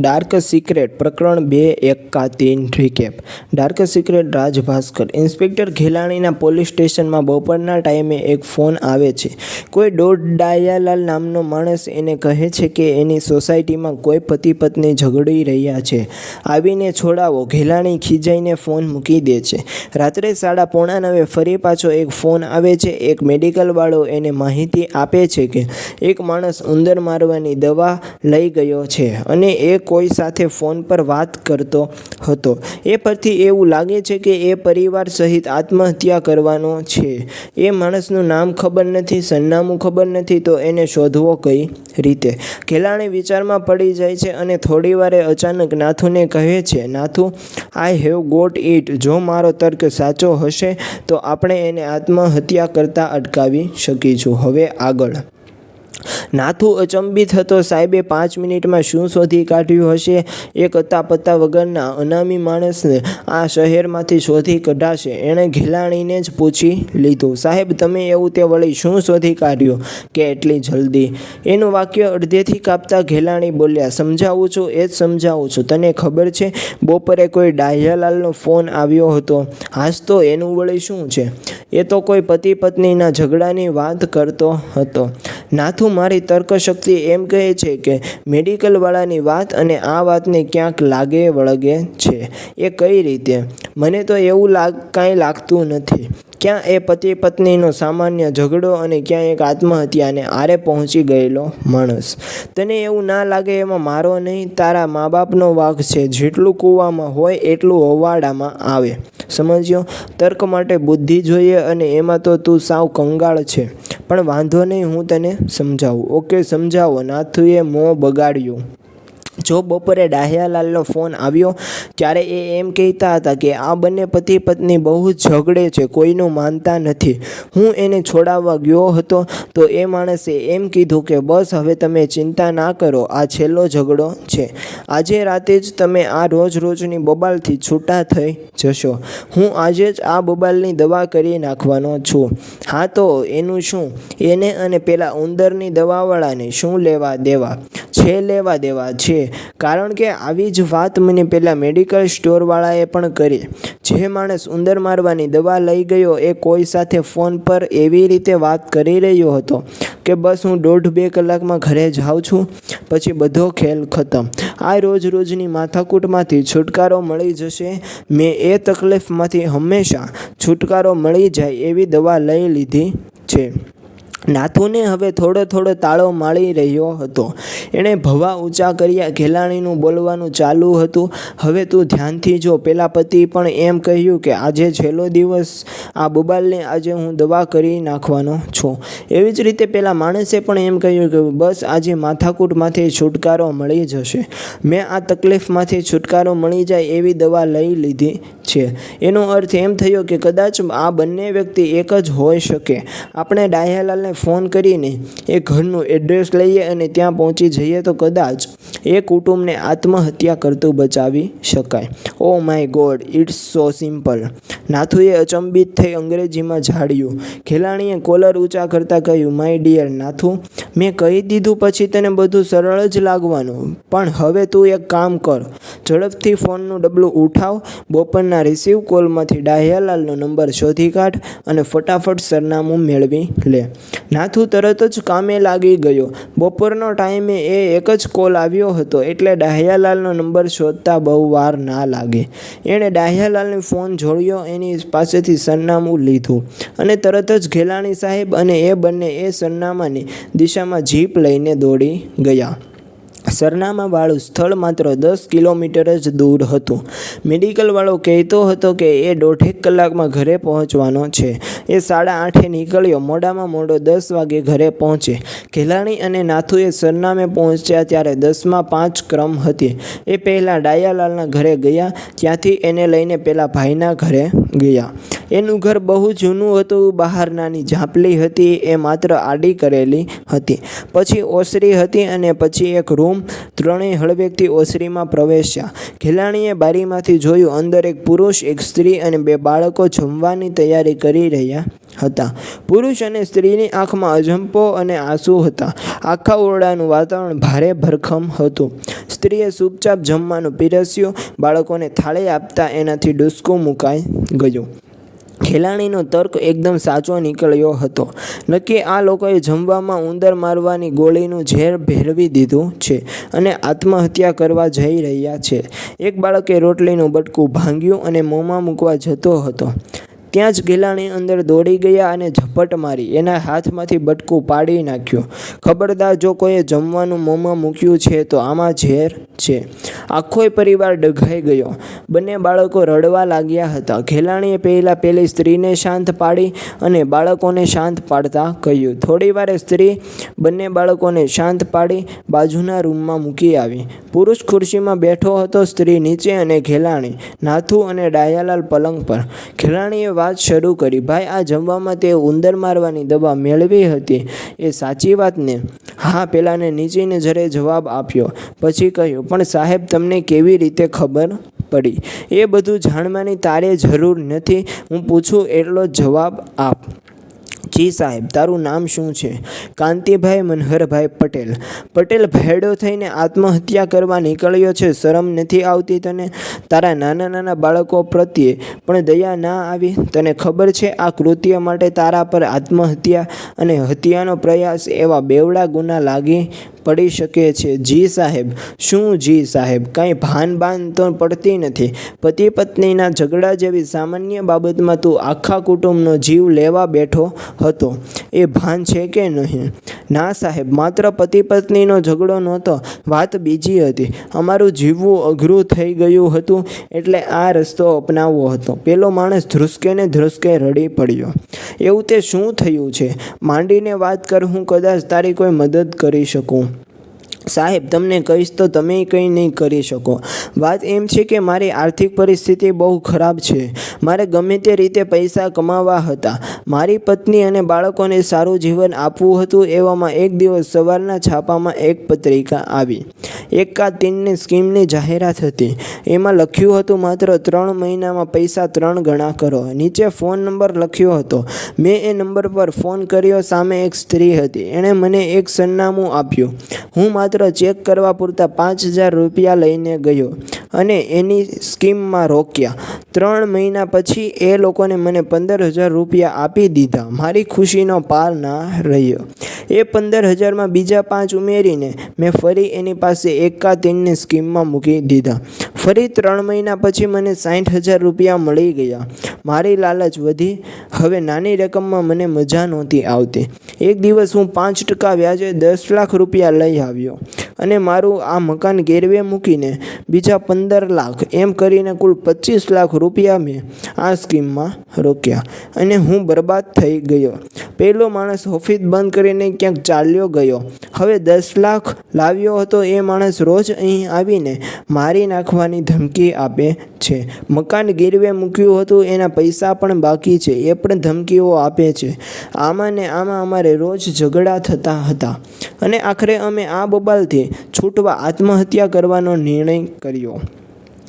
Dark secret પ્રકરણ બે, એકા તીન recap dark secret Raj Bhaskar inspector ઘેલાણીના police સ્ટેશનમાં બપોરના ટાઈમે એક ફોન આવે છે. કોઈ દોઢ ડાયાલાલ નામનો માણસ એને કહે છે કે એની સોસાયટીમાં કોઈ પતિ પત્ની ઝઘડી રહ્યા છે. આવીને છોડાવો. ઘેલાણી ખીજાઈને ફોન મૂકી દે છે. રાત્રે સાડા પોણા નવે ફરી પાછો એક ફોન આવે છે. એક મેડિકલવાળો એને માહિતી આપે છે કે એક માણસ ઉંદર મારવાની દવા લઈ ગયો છે અને એ કોઈ સાથે ફોન પર વાત કરતો હતો. એ પરથી એવું લાગે છે કે એ પરિવાર સહિત આત્મહત્યા કરવાનો છે. એ માણસનું નામ ખબર નથી, સરનામું ખબર નથી, તો એને શોધવો કઈ રીતે? ઘેલાણી વિચારમાં પડી જાય છે અને થોડી વારે અચાનક નાથુને કહે છે, Nathu I have got it જો મારો તર્ક સાચો હશે, તો આપણે એને આત્મહત્યા કરતાં અટકાવી શકીશું. હવે આગળ. નાથુ અચંબિત હતો. સાહેબે પાંચ મિનિટમાં શું શોધી કાઢ્યું હશે? એક અતા પત્તા વગરના અનામી માણસને આ શહેરમાંથી શોધી કઢાશે. એણે ઘેલાણીને જ પૂછી લીધું, સાહેબ, તમે એવું તે વળી શું શોધી કાઢ્યું? કે એટલી જલ્દી? એનું વાક્ય અડધેથી કાપતા ઘેલાણી બોલ્યા, સમજાવું છું, એ જ સમજાવું છું. તને ખબર છે, બપોરે કોઈ ડાહ્યાલાલનો ફોન આવ્યો હતો. હાસ તો એનું વળી શું છે? એ તો કોઈ પતિ પત્નીના ઝઘડાની વાત કરતો હતો. નાથું મારી તર્કશક્તિ એમ કહે છે કે મેડિકલવાળાની વાત અને આ વાતને ક્યાંક લાગે વળગે છે. એ કઈ રીતે? મને તો એવું લાગ, કાંઈ લાગતું નથી. ક્યાં એ પતિ પત્નીનો સામાન્ય ઝઘડો અને ક્યાં એક આત્મહત્યાને આરે પહોંચી ગયેલો માણસ. તને એવું ના લાગે એમાં મારો નહીં, તારા મા બાપનો વાંક છે. જેટલું કૂવામાં હોય એટલું હોવાડામાં આવે. સમજ્યો? તર્ક માટે બુદ્ધિ જોઈએ અને એમાં તો તું સાવ કંગાળ છે. પણ વાંધો નહીં હું તને સમજાવું. ઓકે સમજાવો. નાથુએ મોં બગાડ્યું. જો બપોરે ડાહ્યાલાલનો ફોન આવ્યો, ત્યારે એ એમ કહેતા હતા કે, આ બંને પતિ પત્ની બહુ ઝઘડે છે, કોઈનું માનતા નથી. હું એને છોડાવવા ગયો હતો, તો એ માણસે એમ કીધું કે, બસ, હવે તમે ચિંતા ના કરો, આ છેલ્લો ઝઘડો છે. આજે રાતે જ તમે આ રોજ રોજની બબાલથી છૂટા થઈ જશો. હું આજે જ આ બબાલની દવા કરી નાખવાનો છું. હા તો, એનું શું? એને અને પેલા ઉંદરની દવાવાળાને શું લેવા દેવા? છે લેવા દેવા, છે. કારણ કે આવી જ વાત મને પહેલાં મેડિકલ સ્ટોરવાળાએ પણ કરી. જે માણસ ઉંદર મારવાની દવા લઈ ગયો એ કોઈ સાથે ફોન પર એવી રીતે વાત કરી રહ્યો હતો કે બસ હું દોઢ બે કલાકમાં ઘરે જાઉં છું, પછી બધો ખેલ ખતમ. આ રોજ રોજની માથાકૂટમાંથી છુટકારો મળી જશે. મેં એ તકલીફમાંથી હંમેશા છુટકારો મળી જાય એવી દવા લઈ લીધી છે. નાથુને હવે થોડો થોડો તાળો માળી રહ્યો હતો. એણે ભવા ઊંચા કર્યા, ઘેલાણીનું બોલવાનું ચાલુ હતું. હવે તું ધ્યાનથી જો. પેલા પતિ પણ એમ કહ્યું કે, આજે છેલ્લો દિવસ આ બુબાલને આજે હું દવા કરી નાખવાનો છું. એવી જ રીતે પેલા માણસે પણ એમ કહ્યું કે, બસ આજે માથાકૂટમાંથી છુટકારો મળી જશે. મેં આ તકલીફમાંથી છુટકારો મળી જાય એવી દવા લઈ લીધી છે. એનો અર્થ એમ થયો કે, કદાચ આ બંને વ્યક્તિ એક જ હોઈ શકે. આપણે ડાહ્યાલાલને ફોન કરીને એ ઘરનું એડ્રેસ લઈએ અને ત્યાં પહોંચી જઈએ તો કદાચ એ કુટુંબને આત્મહત્યા કરતું બચાવી શકાય. ઓ my God it's so simple. નાથુએ અચંબિત થઈ અંગ્રેજીમાં ઝાડ્યું. ખેલાણીએ કોલર ઊંચા કરતાં કહ્યું, માય ડિયર નાથુ, મેં કહી દીધું પછી તને બધું સરળ જ લાગવાનું. પણ હવે તું એક કામ કર. ઝડપથી ફોનનું ડબલું ઉઠાવ. બપોરના રિસીવ કોલમાંથી ડાહ્યાલાલનો નંબર શોધી કાઢ અને ફટાફટ સરનામું મેળવી લે. નાથુ તરત જ કામે લાગી ગયો. બપોરનો ટાઈમે એ એક જ કોલ આવ્યો હતો એટલે ડાહ્યાલાલનો નંબર શોધતા બહુ વાર ના લાગે. એણે ડાહ્યાલાલને ફોન જોડ્યો, એની પાસેથી સરનામું લીધું અને તરત જ ઘેલાણી સાહેબ અને એ બંને એ સરનામાની દિશામાં જીપ લઈને દોડી ગયા. સરનામાવાળું સ્થળ માત્ર દસ કિલોમીટર જ દૂર હતું. મેડિકલવાળો કહેતો હતો કે એ દોઢેક કલાકમાં ઘરે પહોંચવાનો છે. એ સાડા આઠે નીકળ્યો મોડામાં મોડો દસ વાગે ઘરે પહોંચે. ઘેલાણી અને નાથુએ સરનામે પહોંચ્યા ત્યારે દસમાં પાંચ ક્રમ હતી. એ પહેલાં ડાયાલાલના ઘરે ગયા, ત્યાંથી એને લઈને પેલા ભાઈના ઘરે ગયા. એનું ઘર બહુ જૂનું હતું, બહાર નાની ઝાંપલી હતી, એ માત્ર આડી કરેલી હતી. પછી ઓસરી હતી અને પછી એક રૂમ ત્રણેય હળવેકથી ઓસરીમાં પ્રવેશ્યા. ખેલાણીએ બારીમાંથી જોયું અંદર એક પુરુષ, એક સ્ત્રી અને બે બાળકો જમવાની તૈયારી કરી રહ્યા હતા. પુરુષ અને સ્ત્રીની આંખમાં અજંપો અને આંસુ હતા. આખા ઓરડાનું વાતાવરણ ભારે ભરખમ હતું. સ્ત્રીએ ચૂપચાપ જમવાનું પીરસ્યું, બાળકોને થાળી આપતા એનાથી ડૂસકું મુકાઈ ગયું. ખેલાણીનો તર્ક એકદમ સાચો નીકળ્યો હતો. નક્કી આ લોકોએ જમવામાં ઉંદર મારવાની ગોળીનું ઝેર ભેળવી દીધું છે અને આત્મહત્યા કરવા જઈ રહ્યા છે. એક બાળકે રોટલીનું બટકું ભાંગ્યું અને મોંમાં મૂકવા જતો હતો. ત્યાં જ ગિલાણી અંદર દોડી ગયા અને ઝપટ મારી. એના હાથમાંથી બટકું પાડી નાખ્યું. ખબરદાર જો કોઈએ જમવાનું મોંમાં મૂક્યું છે, તો આમાં ઝેર છે. આખોય પરિવાર ડઘાઈ ગયો. બંને બાળકો રડવા લાગ્યા હતા. ઘેલાણીએ પહેલાં પેલી સ્ત્રીને શાંત પાડી અને બાળકોને શાંત પાડતા કહ્યું. થોડી વારે સ્ત્રી બંને બાળકોને શાંત પાડી બાજુના રૂમમાં મૂકી આવી. પુરુષ ખુરશીમાં બેઠો હતો, સ્ત્રી નીચે અને ઘેલાણી નાથુ અને ડાયાલાલ પલંગ પર. ઘેલાણીએ વાત શરૂ કરી. ભાઈ, આ જમવામાં તે ઉંદર મારવાની દવા મેળવી હતી. એ સાચી વાત ને? હા, પેલાને નીચી જરે જવાબ આપ્યો. પછી કહ્યું, પણ સાહેબ, તમને કેવી રીતે ખબર પડી? એ બધું જાણવાની તારે જરૂર નથી. હું પૂછું એટલો જવાબ આપ. જી સાહેબ, તારું નામ શું છે? કાંતિભાઈ મનહરભાઈ પટેલ. પટેલ ભેડો થઈને આત્મહત્યા કરવા નીકળ્યો છે. શરમ નથી આવતી તને? તારા નાના નાના બાળકો પ્રત્યે પણ દયા ના આવી? તને ખબર છે આ કૃત્ય માટે તારા પર આત્મહત્યા અને હત્યાનો પ્રયાસ એવા બેવડા ગુના લાગી પડી શકે છે? જી સાહેબ. શું જી સાહેબ? કાંઈ ભાન બાન તો પડતી નથી. પતિ પત્નીના ઝઘડા જેવી સામાન્ય બાબતમાં તું આખા કુટુંબનો જીવ લેવા બેઠો હતો. એ ભાન છે કે નહીં? ના સાહેબ, માત્ર પતિ પત્નીનો ઝઘડો નહોતો, વાત બીજી હતી. અમારું જીવવું અઘરું થઈ ગયું હતું, એટલે આ રસ્તો અપનાવવો હતો. પેલો માણસ ધ્રુસકે ને ધ્રુસકે રડી પડ્યો. એવું તે શું થયું છે? માંડીને વાત કર, હું કદાચ તારી કોઈ મદદ કરી શકું. સાહેબ, તમને કહીશ તો તમે કંઈ નહીં કરી શકો. વાત એમ છે કે મારી આર્થિક પરિસ્થિતિ બહુ ખરાબ છે. મારે ગમે તે રીતે પૈસા કમાવા હતા. મારી પત્ની અને બાળકોને સારું જીવન આપવું હતું એવામાં એક દિવસ સવારના છાપામાં એક પત્રિકા આવી. એકા તીનની સ્કીમની જાહેરાત હતી. એમાં લખ્યું હતું માત્ર ત્રણ મહિનામાં પૈસા ત્રણ ગણા કરો. નીચે ફોન નંબર લખ્યો હતો. મેં એ નંબર પર ફોન કર્યો, સામે એક સ્ત્રી હતી. એણે મને એક સરનામું આપ્યું. હું માત્ર ચેક કરવા પૂરતા પાંચ હજાર રૂપિયા લઈને ગયો. અને એની સ્કીમમાં રોક્યા. ત્રણ મહિના પછી એ લોકોને મને પંદર હજાર રૂપિયા આપી દીધા. મારી ખુશીનો પાર ના રહ્યો. એ પંદર હજારમાં બીજા પાંચ ઉમેરીને મેં ફરી એની પાસે એકાતીનની સ્કીમમાં મૂકી દીધા. ફરી ત્રણ મહિના પછી મને સાઠ હજાર રૂપિયા મળી ગયા. મારી લાલચ વધી. હવે નાની રકમમાં મને મજા નહોતી આવતી. એક દિવસ હું પાંચ ટકા વ્યાજે દસ લાખ રૂપિયા લઈ આવ્યો. અને મારું આ મકાન ગેરવે મૂકીને બીજા પંદર લાખ, એમ કરીને કુલ પચીસ લાખ રૂપિયા મેં આ સ્કીમમાં રોક્યા. અને હું બરબાદ થઈ ગયો. પહેલો માણસ ઓફિસ બંધ કરીને ક્યાંક ચાલ્યો ગયો. હવે દસ લાખ લાવ્યો હતો એ માણસ રોજ અહીં આવીને મારી નાખવાની ધમકી આપે છે. મકાન ગીરવે મૂક્યું હતું, એના પૈસા પણ બાકી છે, એ પણ ધમકીઓ આપે છે. આમાં ને આમાં અમારે રોજ ઝઘડા થતા હતા. અને આખરે અમે આ બબાલથી છૂટવા આત્મહત્યા કરવાનો નિર્ણય કર્યો.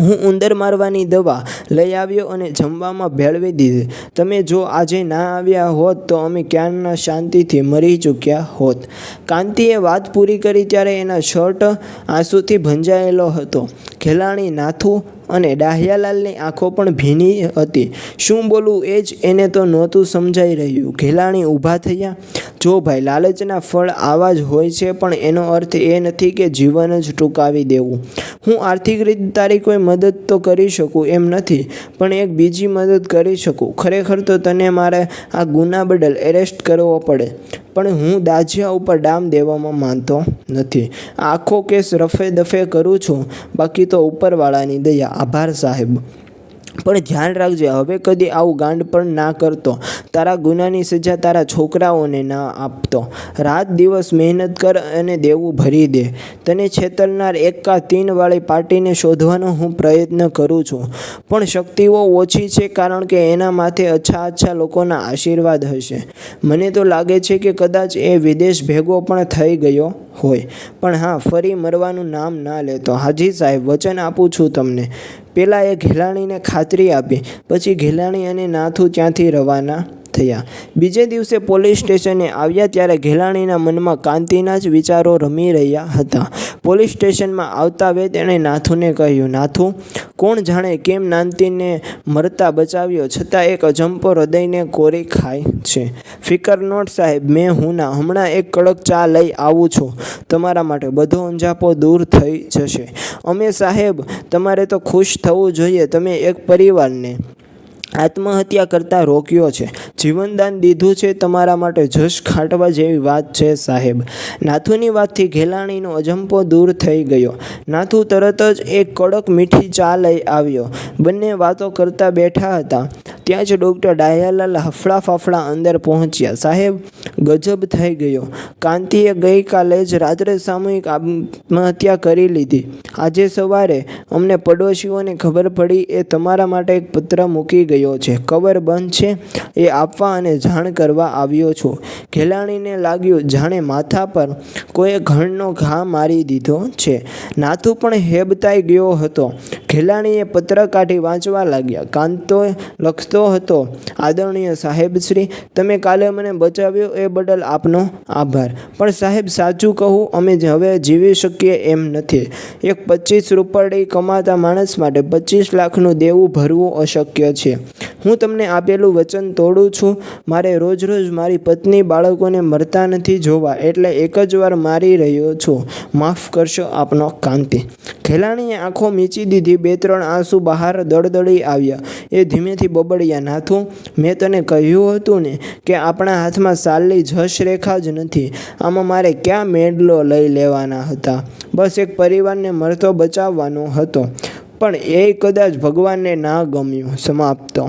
હું ઉંદર મારવાની દવા લઈ આવ્યો અને જમવામાં ભેળવી દીધી. તમે જો આજે ના આવ્યા હોત તો અમે ક્યારના શાંતિથી મરી ચૂક્યા હોત. કાંતિએ વાત પૂરી કરી ત્યારે એના શર્ટ આંસુથી ભંજાયેલો હતો. ખેલાણી નાથું અને ડાહ્યાલાલની આંખો પણ ભીની હતી. શું બોલવું એ જ એને તો નહોતું સમજાઈ રહ્યું. ઘેલાણી ઊભા થયા. જો ભાઈ, લાલચના ફળ આવા જ હોય છે, પણ એનો અર્થ એ નથી કે જીવન જ ટૂંકાવી દેવું. હું આર્થિક રીતે તારી કોઈ મદદ તો કરી શકું એમ નથી, પણ એક બીજી મદદ કરી શકું. ખરેખર તો તને મારે આ ગુના બદલ એરેસ્ટ કરવો પડે. પણ હું દાજિયા ઉપર ડામ દેવામાં માનતો નથી. આખો કેસ રફે દફે કરું છું. બાકી તો ઉપરવાળાની દયા. આભાર સાહેબ. પણ ધ્યાન રાખજે, હવે કદી આવું ગાંડ પણ ના કરતો. તારા ગુનાની સજા તારા છોકરાઓને ના આપતો. રાત દિવસ મહેનત કર અને દેવું ભરી દે. તને છેતરનાર એકા તીનવાળી પાર્ટીને શોધવાનો હું પ્રયત્ન કરું છું. પણ શક્તિઓ ઓછી છે કારણ કે એના માથે અચ્છા અચ્છા લોકોના આશીર્વાદ હશે. મને તો લાગે છે કે કદાચ એ વિદેશ ભેગો પણ થઈ ગયો. હોય. પણ હા, ફરી મરવાનું નામ ના લેતો. હાજી સાહેબ, વચન આપું છું તમને. પેલા એ ઘેલાણીને ખાતરી આપી, પછી ઘેલાણી અને નાથુ ત્યાંથી રવાના થયા. બીજે દિવસે પોલીસ સ્ટેશને આવ્યા ત્યારે ઘેલાણીના મનમાં કાંતિના જ વિચારો રમી રહ્યા હતા. પોલીસ સ્ટેશનમાં આવતા વે તેણે નાથુને કહ્યું, નાથુ, કોણ જાણે કેમ નાંતીને મરતા બચાવ્યો? છતાં એક અજંપો હૃદયને કોરી ખાય છે. ફિકર નોટ સાહેબ, મેં હું ના, હમણાં એક કડક ચા લઈ આવું છું. તમારા માટે બધો અંજાપો દૂર થઈ જશે. અમે સાહેબ, તમારે તો ખુશ થવું જોઈએ, તમે એક પરિવારને આત્મહત્યા કરતાં રોક્યો છે. જીવનદાન દીધું છે તમારા માટે જશ ખાટવા જેવી વાત છે, સાહેબ. નાથુની વાતથી ઘેલાણીનો અજંપો દૂર થઈ ગયો. નાથુ તરત જ એક કડક મીઠી ચા લઈ આવ્યો. બંને વાતો કરતા બેઠા હતા. ત્યાં જ ડૉક્ટર ડાયાલાલ હફળા ફાફડા અંદર પહોંચ્યા. સાહેબ, ગજબ થઈ ગયો. કાંતિએ ગઈકાલે જ રાત્રે સામૂહિક આત્મહત્યા કરી લીધી. આજે સવારે અમને પડોશીઓને ખબર પડી, એ તમારા માટે એક પત્ર મૂકી ગયો છે. કવર બંધ છે. એ આપવા અને જાણ કરવા આવ્યો છું. ઘેલાણીને લાગ્યું, જાણે માથા પર કોઈએ ઘણનો ઘા મારી દીધો છે. નાથુ પણ હેબતાઈ ગયો હતો. ઘેલાણીએ પત્ર કાઢી વાંચવા લાગ્યા. કાંતો લખતો હતો. આદરણીય સાહેબશ્રી તમે કાલે મને બચાવ્યો એ બદલ આપનો આભાર. પણ સાહેબ, સાચું કહું, અમે હવે જીવી શકીએ એમ નથી. એક પચીસ રૂપડી કમાતા માણસ માટે પચીસ લાખનું દેવું ભરવું અશક્ય છે. હું તમને આપેલું વચન તોડું છું. મારે રોજ રોજ મારી પત્ની બાળકોને મરતા નથી જોવા એટલે એક જ વાર મારી રહ્યો છું. માફ કરશો આપનો કાંતિ. ખેલાણીએ આંખો મીચી દીધી. બે ત્રણ આંસુ બહાર દળદળી આવ્યા. એ ધીમેથી બબડ્યા નાથું. મેં તને કહ્યું હતું ને કે આપણા હાથમાં સાલની જશ રેખા જ નથી. આમાં મારે ક્યાં મેડલો લઈ લેવાના હતા? બસ એક પરિવારને મરતો બચાવવાનો હતો. પણ એ કદાચ ભગવાનને ના ગમ્યું. સમાપ્ત.